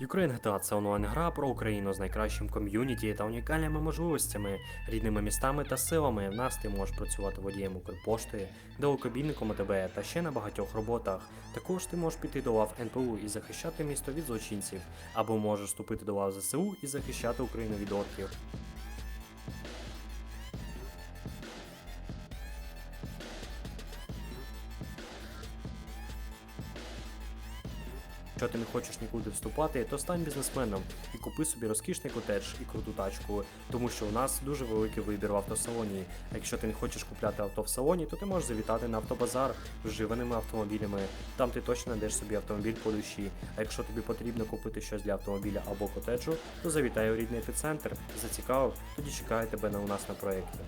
Ukraine GTA – це онлайн-гра про Україну з найкращим ком'юніті та унікальними можливостями, рідними містами та силами. В нас ти можеш працювати водієм Укрпошти, далекобійником ОТБ та ще на багатьох роботах. Також ти можеш піти до лав НПУ і захищати місто від злочинців, або можеш вступити до лав ЗСУ і захищати Україну від орків. Якщо ти не хочеш нікуди вступати, то стань бізнесменом і купи собі розкішний котедж і круту тачку, тому що у нас дуже великий вибір в автосалоні. Якщо ти не хочеш купляти авто в салоні, то ти можеш завітати на автобазар вживаними автомобілями. Там ти точно знайдеш собі автомобіль по душі. А якщо тобі потрібно купити щось для автомобіля або котеджу, то завітай у рідний епіцентр. Зацікавив, тоді чекаю тебе на у нас на проєкті.